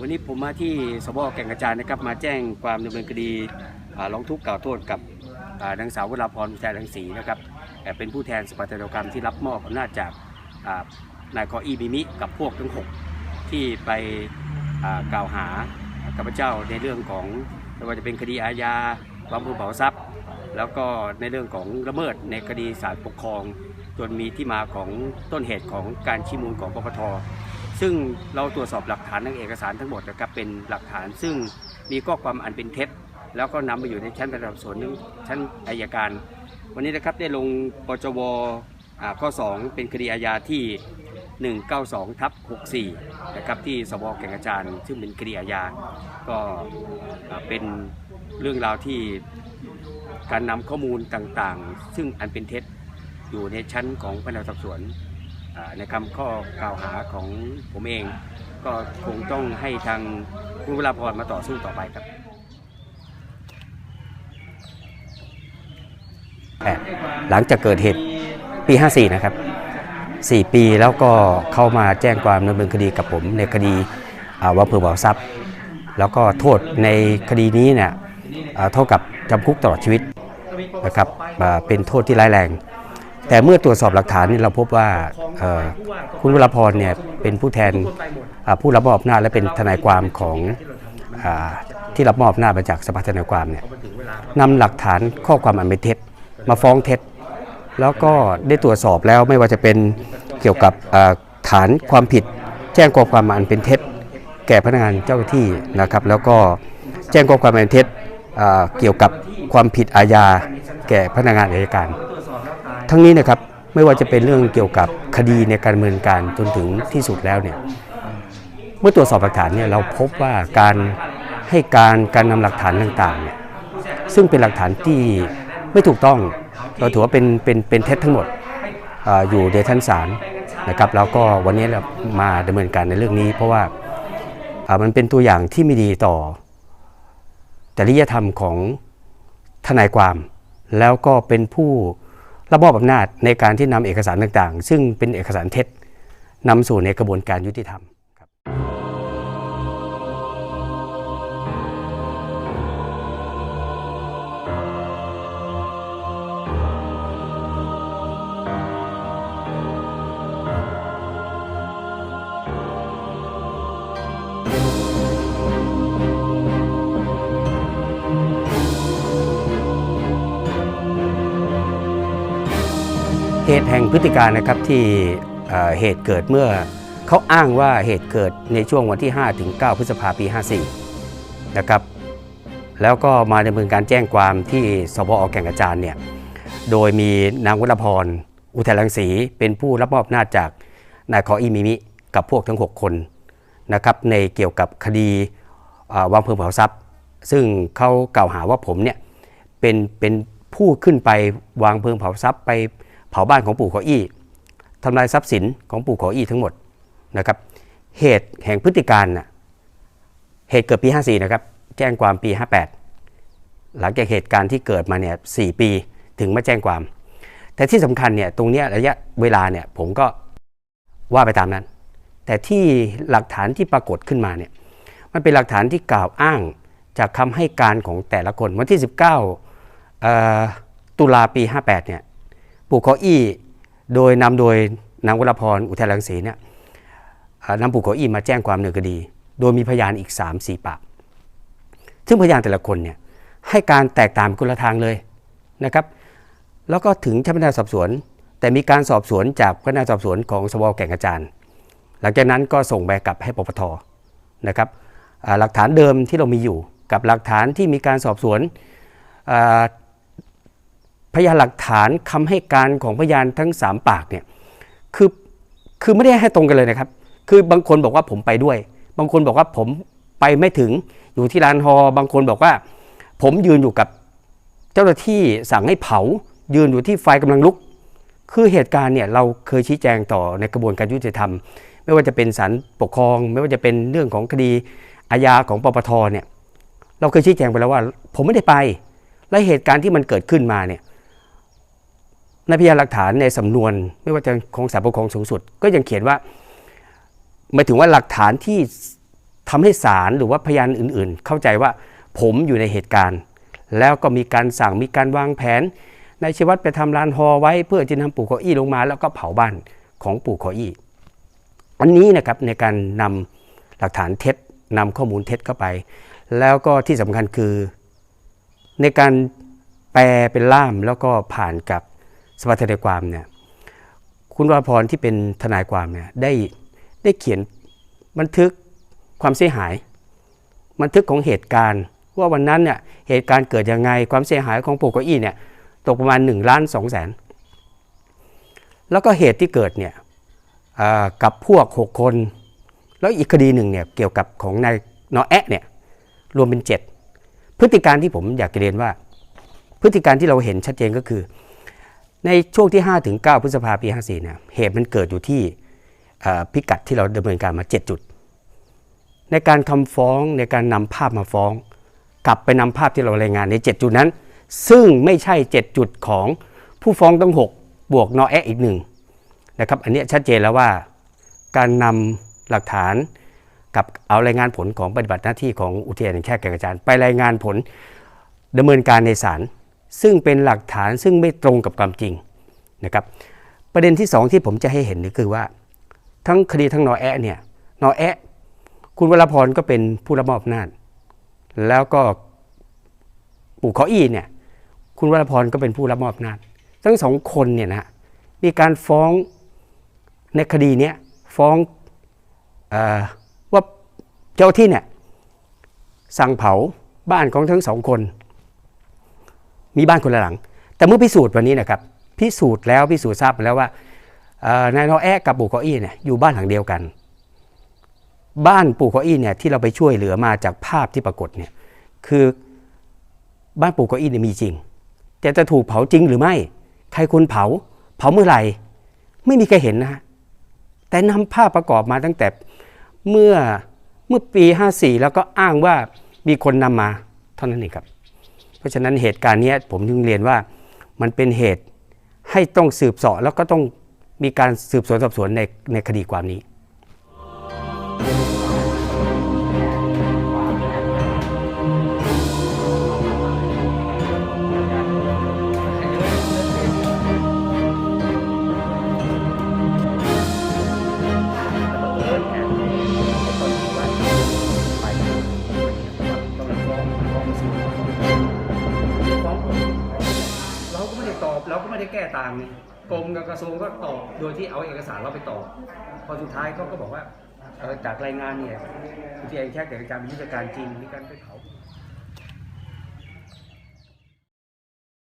วันนี้ผมมาที่สบแก่งกระจานนะครับ มาแจ้งความดำเนินคดีร้องทุกข์กล่าวโทษกับนางสาววราพรแทนรังสีนะครับเป็นผู้แทนสภาธนกรรมที่รับมอบอำนาจจากนายกออีมิมิกับพวกทั้งหกที่ไปกล่าวหาข้าพเจ้าในเรื่องของไม่ว่าจะเป็นคดีอาญาวางมือเผาทรัพย์ แล้วก็ในเรื่องของละเมิดในคดีศาลปกครอง จนมีที่มาของต้นเหตุของการชี้มูลของปปท ซึ่งเราตรวจสอบหลักฐานทางเอกสารทั้งหมดนะครับเป็นหลักฐาน ซึ่งมีข้อความอันเป็นเท็จแล้วก็นำมาอยู่ในชั้นระดับสวนชั้นอายการ วันนี้นะครับได้ลงปจวอข้อ 2 เป็นคดีอาญาที่ 192ทับ64 นะครับที่สวแก่งกระจานซึ่งเป็นคดีอาญาก็เป็นเรื่องราวที่การนำข้อมูลต่างๆ ซึ่งอันเป็นเท็จอยู่ในชั้นของพนักงานสอบสวน ในคำข้อกล่าวหาของผมเอง ก็คงต้องให้ทางคุณวราพรมาต่อสู้ต่อไปครับหลังจากเกิดเหตุปี 54 นะครับ 4 ปีแล้วก็เข้ามาแจ้งความดำเนินคดีกับผมในคดีอ่าวางเพลิงเผาทรัพย์ แล้วก็โทษในคดีนี้เนี่ยเท่ากับจำคุกตลอดชีวิตนะครับเป็นโทษที่ร้ายแรง แต่เมื่อตรวจสอบหลักฐานนี่เราพบว่าคุณวรพรเนี่ยเป็นผู้แทนผู้รับมอบอำนาและเป็นทนายความของอที่รับมอบอำนามาจากสภาทนายความเนี่ยนำหลักฐานข้อความอันเป็นเท็จ มาฟ้องเท็จ แล้วก็ได้ตรวจสอบแล้วไม่ว่าจะเป็นเกี่ยวกับฐานความผิด แจ้งข้อความอันเป็นเท็จ แก่พนักงานเจ้าหน้าที่นะครับ แล้วก็แจ้งข้อความอันเป็นเท็จเกี่ยวกับความผิดอาญาแก่พนักงานอัยการ ทั้งนี้นะครับไม่ว่าจะเป็นเรื่องเกี่ยวกับคดีในการดำเนินการจนถึงที่สุดแล้วเนี่ยเมื่อตรวจสอบหลักฐานเนี่ยเราพบว่าการให้การการนำหลักฐานต่างๆเนี่ยซึ่งเป็นหลักฐานที่ไม่ถูกต้องเราถือว่าเป็นเป็นเป็นเท็จทั้งหมดออยู่ในชั้นศาลนะครับแล้วก็วันนี้เรามาดำเนินการในเรื่องนี้ เพราะว่าอ่ามันเป็นตัวอย่างที่ไม่ดีต่อจริยธรรมของทนายความ แล้วก็เป็นผู้ รับมอบอำนาจในการที่นำเอกสารต่างๆ ซึ่งเป็นเอกสารเท็จนำสู่ในกระบวนการยุติธรรม เหตุแห่งพฤติการนะครับที่เหตุเกิดเมื่อเขาอ้างว่าเหตุเกิดในช่วงวันที่ 5 ถึง 9 พฤษภาปี 54 นะครับ แล้วก็มาดำเนินการแจ้งความที่สพอแก่งกระจานเนี่ย โดยมีนางวรพร อุทัยรังสีเป็นผู้รับมอบอำนาจากนายขออีมิมิ กับพวกทั้ง 6 คนนะครับในเกี่ยวกับคดีวางเพลิงเผาทรัพย์ ซึ่งเขากล่าวหาว่าผมเนี่ยเป็นเป็นผู้ขึ้นไปวางเพลิงเผาทรัพย์ไป เผาบ้านของปู่ขออี้ทำลายทรัพย์สินของปู่ขออี้ทั้งหมดนะครับ เหตุแห่งพฤติการน่ะเหตุเกิดปี 54 นะครับ แจ้งความปี 58 หลังจากเหตุการณ์ที่เกิดมาเนี่ย4ปีถึงมาแจ้งความ แต่ที่สำคัญเนี่ยตรงเนี้ยระยะเวลาเนี่ยผมก็ว่าไปตามนั้น แต่ที่หลักฐานที่ปรากฏขึ้นมาเนี่ยมันเป็นหลักฐานที่กล่าวอ้างจากคำให้การของแต่ละคนวันที่ 19เอ่อตุลาปี 58 เนี่ย ปู่ขออี้โดยนำโดยนางวรพรอุทัยรังสีเนี่ยนำปู่ขออี้มาแจ้งความเนินคดี โดยมีพยานอีก 3 4 ปาก ซึ่งพยานแต่ละคนเนี่ยให้การแตกต่างคนละทางเลยนะครับ แล้วก็ถึงชั้นพนักงานสอบสวน แต่มีการสอบสวนจากพนักงานสอบสวนของสวแก่งกระจานหลังจากนั้นก็ส่งไปกลับให้ปปทนะครับหลักฐานเดิมที่เรามีอยู่กับหลักฐานที่มีการสอบสวน พยานหลักฐานคำให้การของพยานทั้ง 3 ปากเนี่ยคือคือไม่ได้ให้ตรงกันเลยนะครับ คือบางคนบอกว่าผมไปด้วย บางคนบอกว่าผมไปไม่ถึงอยู่ที่ลานฮอบางคนบอกว่า ผมยืนอยู่กับเจ้าหน้าที่สั่งให้เผา ยืนอยู่ที่ไฟกำลังลุก คือเหตุการณ์เนี่ยเราเคยชี้แจงต่อในกระบวนการยุติธรรม ไม่ว่าจะเป็นศาลปกครอง ไม่ว่าจะเป็นเรื่องของคดีอาญาของปปทเนี่ยเราเคยชี้แจงไปแล้วว่า ผมไม่ได้ไป และเหตุการณ์ที่มันเกิดขึ้นมาเนี่ย ในพยานหลักฐานในสำนวน ไม่ว่าจะของศาลปกครองสูงสุด ก็ยังเขียนว่าหมายถึงว่าหลักฐานที่ทำให้ศาลหรือว่าพยานอื่นๆ เข้าใจว่าผมอยู่ในเหตุการณ์ แล้วก็มีการสั่งมีการวางแผนนายชิวัตรไปทำลานฮอไว้ เพื่อจะนำปู่ขออี้ลงมา แล้วก็เผาบ้านของปู่ขออี้อันนี้นะครับในการนำหลักฐานเท็จนำข้อมูลเท็จเข้าไป แล้วก็ที่สำคัญคือ ในการแปลเป็นล่ามแล้วก็ผ่านกับ สภาทนายความเนี่ยคุณวาพรที่เป็นทนายความเนี่ยได้ได้เขียนบันทึกความเสียหาย บันทึกของเหตุการณ์ ว่าวันนั้นเนี่ยเหตุการณ์เกิดยังไงความเสียหายของปูกอี้เนี่ยตกประมาณ1ล้าน2แสนแล้วก็เหตุที่เกิดเนี่ยกับพวก 6 คน แล้วอีกคดีหนึ่งเนี่ยเกี่ยวกับของนายนอแอะเนี่ยรวมเป็น 7 พฤติการที่ผมอยากเรียนว่า พฤติการที่เราเห็นชัดเจนก็คือ ในช่วงที่ 5 ถึง 9 พฤษภาปี 54เนี่ยเหตุมันเกิดอยู่ที่พิกัดที่เราดำเนินการมา 7 จุด ในการคำฟ้องในการนำภาพมาฟ้อง กลับไปนำภาพที่เรารายงานใน 7 จุดนั้น ซึ่งไม่ใช่ 7 จุดของผู้ฟ้องต้อง 6 บวกนอแอะอีกหนึ่งนะครับอันนี้ชัดเจนแล้วว่าการนำหลักฐานกับเอารายงานผลของปฏิบัติหน้าที่ของอุทยานแห่งชาติแก่งกระจานไปรายงานผลดำเนินการในศาล ซึ่งเป็นหลักฐานซึ่งไม่ตรงกับความจริงนะครับประเด็นที่สองที่ผมจะให้เห็นก็คือว่า ทั้งคดีทั้งนอแอะเนี่ยนอแอะคุณวรพรก็เป็นผู้รับมอบอำนาจ แล้วก็ปู่ขออี้เนี่ยคุณวรพรก็เป็นผู้รับมอบอำนาจ ทั้งสองคนเนี่ยนะมีการฟ้องในคดีเนี้ยฟ้องอว่าเจ้าที่เนี่ยสั่งเผาบ้านของทั้งสองคน มีบ้านคนละหลัง แต่เมื่อพิสูจน์วันนี้นะครับพิสูจน์แล้วพิสูจน์ทราบมาแล้วว่านายนอแอะกับปู่ขออี้เนี่ยอยู่บ้านหลังเดียวกัน บ้านปู่ขออี้เนี่ยที่เราไปช่วยเหลือมาจากภาพที่ปรากฏเนี่ยคือบ้านปู่ขออี้เนี่ยมีจริง แต่จะถูกเผาจริงหรือไม่ ใครคนเผา เผาเมื่อไหร่ ไม่มีใครเห็นนะ แต่นำภาพประกอบมาตั้งแต่เมื่อเมื่อปี 54 แล้วก็อ้างว่ามีคนนำมาเท่านั้นเองครับ เพราะฉะนั้นเหตุการณ์นี้ผมจึงเรียนว่ามันเป็นเหตุให้ต้องสืบสอบแล้วก็ต้องมีการสืบสวนสอบสวนในในคดีความนี้ ก็ไม่ได้ตอบเราก็ไม่ได้แก้ต่างไงกรมกับกระทรวงก็ตอบโดยที่เอาเอกสารเราไปตอบพอสุดท้ายเขาก็บอกว่าจากรายงานเนี่ยอุทยานแห่งชาติแก่งกระจารมีการจริงมีการไปเผา